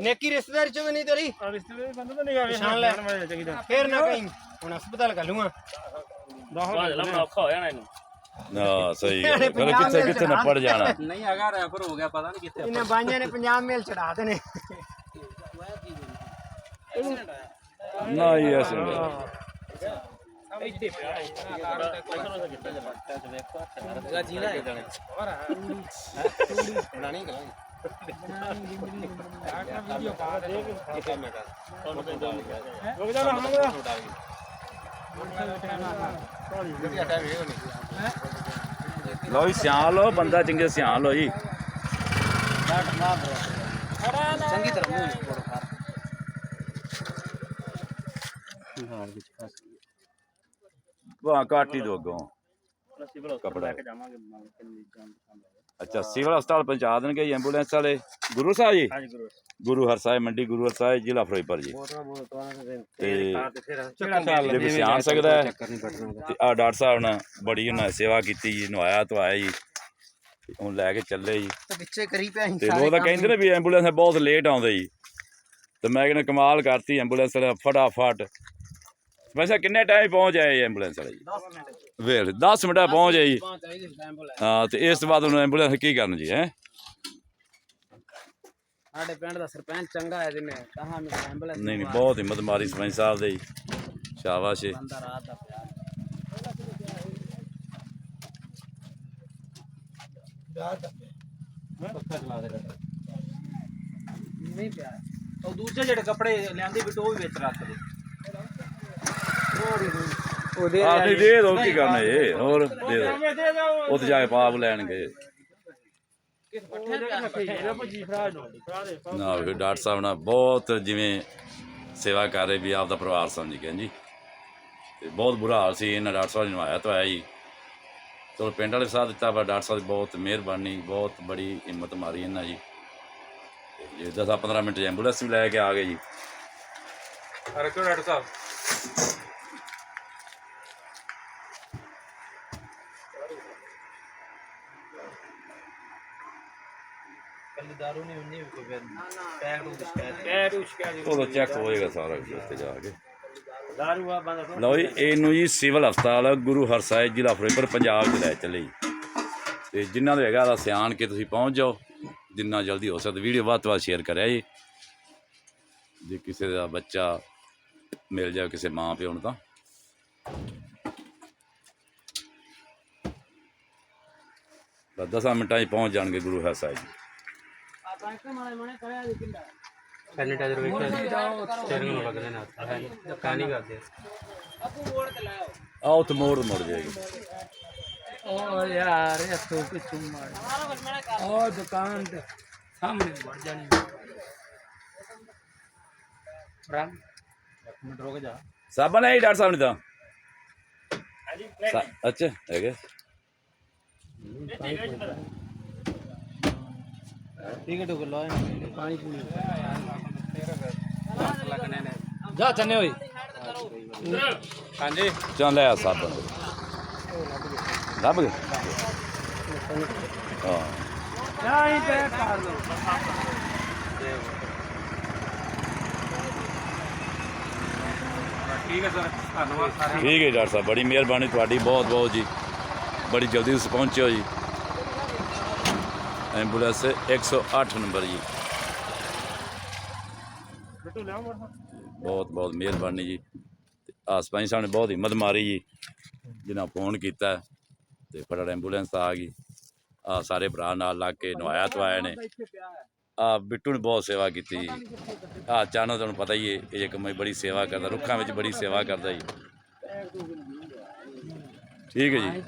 ਨੇਕੀ ਰਿਸ਼ਤੇਦਾਰੀ ਚ ਵੀ ਨਹੀਂ ਤੇਰੀ? ਪਛਾਣ ਲੈ। ਫੇਰ ਨਾ ਕਹੀਂ ਹੁਣ ਹਸਪਤਾਲ ਘੱਲੂਆਂ ਨਾ ਸਹੀ ਗੱਲ ਹੈ। ਫਿਰ ਕਿੱਥੇ ਕਿੱਥੇ ਨਾ ਪੜ ਜਾਣਾ। ਨਹੀਂ ਹੈਗਾ ਰੈਫਰ ਹੋ ਗਿਆ ਪਤਾ ਨਹੀਂ ਕਿੱਥੇ ਇਹਨੇ ਬਾਈਆਂ ਨੇ ਪੰਜਾਬ ਮੇਲ ਚੜਾ ਦੇਣੇ। ਨਾ ਹੀ ਐਸੇ ਨਹੀਂ। ਲੋ ਜੀ ਸਿਆਣ ਲੋ ਬੰਦਾ ਚੰਗੇ ਸਿਆਣ ਲੋ ਜੀ ਚੰਗੀ ਤਰ੍ਹਾਂ ਮੂੰਹ ਵਿੱਚ ਪੋੜ ਕਰ ਵਾਹ ਘੱਟ ਹੀ ਦੋ ਅੱਗੋਂ ਕਪੜਾ ਅੱਛਾ ਸਿਵਲ ਹਸਪਤਾਲ ਪਹੁੰਚਾ ਦੇਣਗੇ ਜੀ ਐਂਬੂਲੈਂਸ ਵਾਲੇ। ਗੁਰੂ ਸਾਹਿਬ ਜੀ? ਗੁਰੂ ਹਰਸਾਏ ਮੰਡੀ ਗੁਰੂ ਹਰਸਾਏ ਜ਼ਿਲ੍ਹਾ ਫਿਰੋਜ਼ਪੁਰ ਜੀ। ਤੇ ਜੇ ਵੀ ਸਿਆਣ ਸਕਦਾ ਹੈ ਤੇ ਆ ਡਾਕਟਰ ਸਾਹਿਬ ਨੇ ਬੜੀ ਉਹਨਾਂ ਸੇਵਾ ਕੀਤੀ ਜੀ ਨਵਾਇਆ ਧਵਾਇਆ ਜੀ ਤੇ ਹੁਣ ਲੈ ਕੇ ਚੱਲੇ ਜੀ। ਤੇ ਵਿੱਚੇ ਕਰੀ ਪਿਆ ਤੇ ਉਹ ਤਾਂ ਕਹਿੰਦੇ ਨੇ ਵੀ ਐਂਬੂਲੈਂਸ ਬਹੁਤ ਲੇਟ ਆਉਂਦੇ ਜੀ। ਤੇ ਮੈਂ ਕਹਿੰਦਾ ਕਮਾਲ ਕਰਤੀ ਐਂਬੂਲੈਂਸ ਵਾਲਾ ਫਟਾਫਟ। ਵੈਸੇ ਕਿੰਨੇ ਟਾਈਮ ਪਹੁੰਚ ਆਏ ਐਂਬੂਲੈਂਸ ਵਾਲੇ ਜੀ? ਵੇਖ 10 ਮਿੰਟਾਂ ਪਹੁੰਚ ਆਏ ਜੀ। ਹਾਂ ਤੇ ਇਸ ਤੋਂ ਬਾਅਦ ਹੁਣ ਐਂਬੂਲੈਂਸ ਕੀ ਕਰਨ ਜੀ ਹੈ? ਸਾਡੇ ਪਿੰਡ ਦਾ ਸਰਪੰਚ ਚੰਗਾ ਹੈ ਜਿਹਨੇ ਕਹਾ ਮੈਂ ਐਂਬੂਲੈਂਸ ਨਹੀਂ ਨਹੀਂ ਬਹੁਤ ਹਿੰਮਤ ਮਾਰੀ ਸਰਪੰਚ ਸਾਹਿਬ ਦੇ ਜੀ। ਸ਼ਾਬਾਸ਼ ਜੀ। ਬੰਦਾ ਰਾਤ ਦਾ ਪਿਆ। ਨਹੀਂ ਪਿਆ। ਉਹ ਦੂਜੇ ਜਿਹੜੇ ਕੱਪੜੇ ਲਿਆਂਦੀ ਬਿਟੋ ਉਹ ਵੀ ਵਿੱਚ ਰੱਖ ਦੇ। ਉਹਦੇ ਨਹੀਂ ਦੇ ਦੋ ਕੀ ਕਰਨਾ ਇਹ? ਹੋਰ ਦੇ ਦੋ। ਉੱਥੇ ਜਾ ਕੇ ਪਾਪ ਲੈਣਗੇ ਨਾ ਵੀ ਡਾਕਟਰ ਸਾਹਿਬ ਨਾਲ ਬਹੁਤ ਜਿਵੇਂ ਸੇਵਾ ਕਰ ਰਹੇ ਵੀ ਆਪ ਦਾ ਪਰਿਵਾਰ ਸਮਝ ਕੇ ਜੀ ਤੇ ਬਹੁਤ ਬੁਰਾ ਹਾਲ ਸੀ ਇਹਨਾਂ ਡਾਕਟਰ ਸਾਹਿਬ ਨੇ ਨਵਾਇਆ ਤਾਂ ਆਇਆ ਜੀ ਚਲੋ ਪਿੰਡ ਵਾਲੇ ਸਾਥ ਦਿੱਤਾ ਪਰ ਡਾਕਟਰ ਸਾਹਿਬ ਦੀ ਬਹੁਤ ਮਿਹਰਬਾਨੀ ਬਹੁਤ ਬੜੀ ਹਿੰਮਤ ਮਾਰੀ ਇਹਨਾਂ ਜੀ ਜੇ 10 15 ਮਿੰਟ ਐਂਬੂਲੈਂਸ ਵੀ ਲੈ ਕੇ ਆ ਗਏ ਜੀ। ਰੱਖੋ ਡਾਕਟਰ ਸਾਹਿਬ? ਕੱਲੀ ਦਾਰੂ ਨਹੀਂ ਹੁੰਦੀ ਕੋਈ ਫਿਰ ਪੈਕ ਨੂੰ। ਸ਼ਿਕਾਇਤ ਉਦੋਂ ਚੈੱਕ ਹੋਏਗਾ ਸਾਰਾ ਕੁਝ ਉੱਥੇ ਜਾ ਕੇ। ਦਾਰੂ ਆ ਬੰਦ ਲਓ ਜੀ ਇਹਨੂੰ ਜੀ ਸਿਵਲ ਹਸਪਤਾਲ ਗੁਰੂ ਹਰਸਾਏ ਜ਼ਿਲ੍ਹਾ ਫਿਰੋਜ਼ਪੁਰ ਪੰਜਾਬ ਚ ਲੈ ਚੱਲੇ ਤੇ ਜਿਨ੍ਹਾਂ ਦੇ ਹੈਗਾ ਦਾ ਸਿਆਣ ਕੇ ਤੁਸੀਂ ਪਹੁੰਚ ਜਾਓ ਜਿੰਨਾ ਜਲਦੀ ਹੋ ਸਕਦਾ। ਵੀਡੀਓ ਵੱਧ ਤੋਂ ਵੱਧ ਸ਼ੇਅਰ ਕਰਿਆ ਜੀ। ਜੇ ਕਿਸੇ ਦਾ ਬੱਚਾ ਮਿਲ ਜਾਵੇ ਕਿਸੇ ਮਾਂ ਪਿਓ ਨੂੰ ਤਾਂ। ਦਸਾਂ ਮਿੰਟਾਂ 'ਚ ਪਹੁੰਚ ਜਾਣਗੇ ਗੁਰੂ ਹਰਸਾਏ ਜੀ। ਸੈਨੀਟਾਈਜ਼ਰ ਵੇਖਿਆ ਸਟੀਅਰਿੰਗ ਨੂੰ ਲੱਗਦੇ ਨੇ ਹੱਥ ਕਾਨੀ ਕਰਦੇ ਆਓ ਤੇ ਮੋੜ ਮੁੜ ਜਾਏਗੀ ਓ ਯਾਰ ਇਹ ਤੋਂ ਕਿ ਤੁਮ ਮਾਰ ਉਹ ਦੁਕਾਨ ਤੇ ਸਾਹਮਣੇ ਵੜ ਜਾਣੀ ਰਾਮ ਇੱਕ ਮਿੰਟ ਰੁਕ ਜਾ ਸਾਬਣ ਹੈ ਜੀ ਡਾਕਟਰ ਸਾਹਿਬ ਨੇ ਤਾਂ ਸਾ- ਅੱਛਾ ਹੈਗੇ ਠੀਕ ਹੈ ਟੁਕ ਲੋ ਪਾਣੀ ਪੂਣੀ ਲੱਗਣੇ ਨੇ ਜਾ ਚੰਨੇ ਹੋਈ ਹਾਂਜੀ ਚੱਲ ਲੈ ਆ ਸਾਬਣ ਲੱਭ ਗਏ ਹਾਂ ਨਹੀਂ ਤੇ ਕਰ ਲੋ ਠੀਕ ਹੈ ਸਰ ਧੰਨਵਾਦ ਸਾਰੇ ਐਂਬੂਲੈਂਸ 108 ਨੰਬਰ ਜੀ। ਬਹੁਤ ਬਹੁਤ ਮਿਹਰਬਾਨੀ ਜੀ। ਸਰਪੰਚ ਸਾਹਿਬ ਨੇ ਬਹੁਤ ਹਿੰਮਤ ਮਾਰੀ ਜੀ ਜਿਨ੍ਹਾਂ ਫੋਨ ਕੀਤਾ ਤੇ ਫਟਾਫਟ ਐਂਬੂਲੈਂਸ ਆ ਗਈ। ਆ ਸਾਰੇ ਭਰਾ ਨਾਲ ਲੱਗ ਕੇ ਨਵਾਇਆ ਤਵਾਇਆ ਨੇ। ਆ ਬਿੱਟੂ ਨੇ ਬਹੁਤ ਸੇਵਾ ਕੀਤੀ ਆ ਚਾਨੋ ਤੁਹਾਨੂੰ ਪਤਾ ਹੀ ਹੈ ਇਹ ਕੰਮ ਬੜੀ ਸੇਵਾ ਕਰਦਾ ਰੁੱਖਾਂ ਵਿੱਚ ਬੜੀ ਸੇਵਾ ਕਰਦਾ ਜੀ। ਠੀਕ ਹੈ ਜੀ।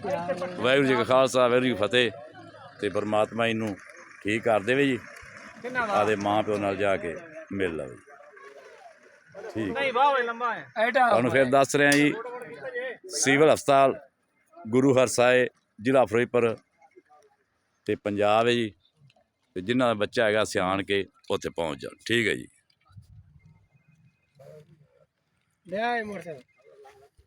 ਵਾਹਿਗੁਰੂ ਜੀ ਕਾ ਖਾਲਸਾ ਵਾਹਿਗੁਰੂ ਜੀ ਫਤਿਹ। ਤੇ ਪਰਮਾਤਮਾ ਇਹਨੂੰ ਠੀਕ ਕਰ ਦੇਵੇ ਜੀ। ਆਦੇ ਮਾਂ ਪਿਓ ਨਾਲ ਜਾ ਕੇ ਮਿਲ ਲਵੇ। ਠੀਕ। ਨਹੀਂ ਵਾਹ ਵੇ ਲੰਮਾ ਹੈ। ਐਡਾ ਤੁਹਾਨੂੰ ਫਿਰ ਦੱਸ ਰਿਹਾ ਜੀ ਸਿਵਲ ਹਸਪਤਾਲ ਗੁਰੂ ਹਰਸਾਏ ਜ਼ਿਲ੍ਹਾ ਫਿਰੋਜ਼ਪੁਰ ਤੇ ਪੰਜਾਬ ਹੈ ਜੀ। ਤੇ ਜਿਨ੍ਹਾਂ ਦਾ ਬੱਚਾ ਹੈਗਾ ਸਿਆਣ ਕੇ ਉੱਥੇ ਪਹੁੰਚ ਜਾਣ। ਠੀਕ ਹੈ ਜੀ। ਇਹ ਮੋਟਰਸਾਈਕਲ।